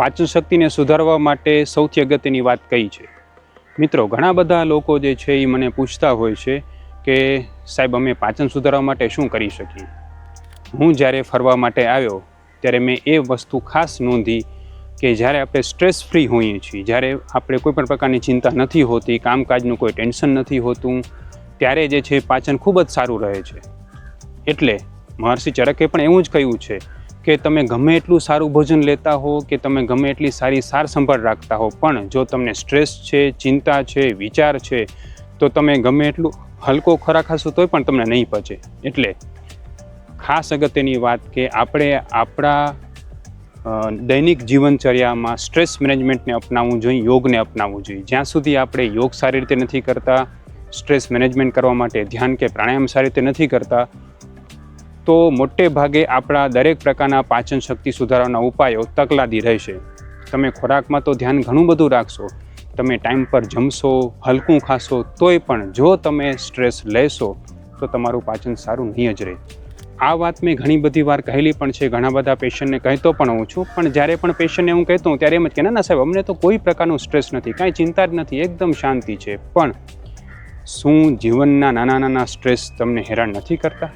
પાચન શક્તિને સુધારવા માટે સૌથી અગત્યની વાત કઈ છે? મિત્રો, ઘણા બધા લોકો જે છે એ મને પૂછતા હોય છે કે, સાહેબ, અમે પાચન સુધારવા માટે શું કરી શકીએ? હું જ્યારે ફરવા માટે આવ્યો, ત્યારે મેં એ વસ્તુ ખાસ નોંધી કે જ્યારે આપણે સ્ટ્રેસ ફ્રી હોઈએ છીએ, જ્યારે આપણે કોઈ પણ પ્રકારની ચિંતા નથી હોતી, કામકાજનું કોઈ ટેન્શન નથી હોતું, ત્યારે જે છે પાચન ખૂબ જ સારું રહે છે. એટલે મહર્ષિ ચરકે પણ એવું જ કહ્યું છે કે તમે ગમે એટલું સારું ભોજન લેતા હો, કે તમે ગમે એટલી સારી સાર સંભાળ રાખતા હો, પણ જો તમને સ્ટ્રેસ છે, ચિંતા છે, વિચાર છે, તો તમે ગમે એટલું હલકો ખોરાક ખાશો તોય પણ તમને નહીં પચે. એટલે ખાસ અગત્યની વાત કે આપણે આપણા દૈનિક જીવનચર્યામાં સ્ટ્રેસ મેનેજમેન્ટને અપનાવવું જોઈએ, યોગને અપનાવવું જોઈએ. જ્યાં સુધી આપણે યોગ સારી રીતે નથી કરતા, સ્ટ્રેસ મેનેજમેન્ટ કરવા માટે ધ્યાન કે પ્રાણાયામ સારી રીતે નથી કરતા તો મોટે ભાગે આપણા દરેક પ્રકારના પાચન શક્તિ સુધારવાના ઉપાયો તકલાદી રહેશે. તમે ખોરાકમાં તો ધ્યાન ઘણું બધું રાખશો. તમે ટાઈમ પર જમશો, હલકું ખાશો, તોય પણ જો તમે સ્ટ્રેસ લેશો, તો તમારું પાચન સારું નહીં જ રહે. આ વાત મેં ઘણી બધી વાર કહેલી પણ છે. ઘણા બધા પેશન્ટને કહેતો પણ હોઉં છું. પણ જ્યારે પણ પેશન્ટને હું કહેતો હું ત્યારે એમ જ કે, ના સાહેબ, અમને તો કોઈ પ્રકારનું સ્ટ્રેસ નથી. કાંઈ ચિંતા જ નથી. એકદમ શાંતિ છે. પણ શું જીવનના નાના નાના સ્ટ્રેસ તમને હેરાન નથી કરતા?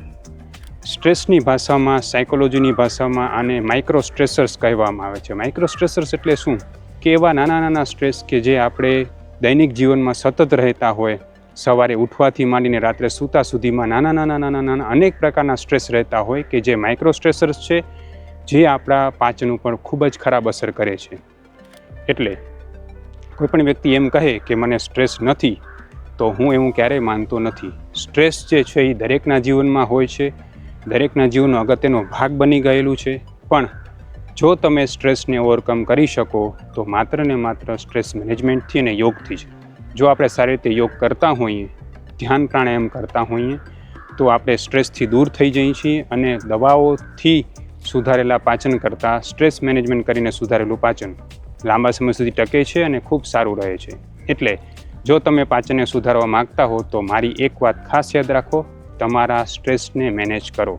સ્ટ્રેસની ભાષામાં સાયકોલોજીની ભાષામાં આને માઇક્રો સ્ટ્રેસર્સ કહેવામાં આવે છે. માઇક્રો સ્ટ્રેસર્સ એટલે શું? કે એવા નાના નાના સ્ટ્રેસ કે જે આપણે દૈનિક જીવનમાં સતત રહેતા હોય, સવારે ઉઠવાથી માંડીને રાત્રે સૂતા સુધીમાં નાના નાના નાના નાના અનેક પ્રકારના સ્ટ્રેસ રહેતા હોય કે જે માઇક્રો સ્ટ્રેસર્સ છે, જે આપણા પાચન ઉપર ખૂબ જ ખરાબ અસર કરે છે. એટલે કોઈ પણ વ્યક્તિ એમ કહે કે મને સ્ટ્રેસ નથી, તો હું એવું ક્યારેય માનતો નથી. સ્ટ્રેસ જે છે એ દરેકના જીવનમાં હોય છે દરેકના જીવનનો અગત્યનો ભાગ બની ગયેલું છે. પણ જો તમે સ્ટ્રેસને ઓવરકમ કરી શકો, તો માત્ર ને માત્ર સ્ટ્રેસ મેનેજમેન્ટથી અને યોગથી જ. જો આપણે સારી રીતે યોગ કરતા હોઈએ, ધ્યાન પ્રાણાયામ કરતા હોઈએ, તો આપણે સ્ટ્રેસથી દૂર થઈ જઈએ છીએ અને દવાઓથી સુધારેલા પાચન કરતાં સ્ટ્રેસ મેનેજમેન્ટ કરીને સુધારેલું પાચન લાંબા સમય સુધી ટકે છે અને ખૂબ સારું રહે છે. એટલે જો તમે પાચનને સુધારવા માગતા હો, તો મારી એક વાત ખાસ યાદ રાખો. તમારા સ્ટ્રેસને મેનેજ કરો.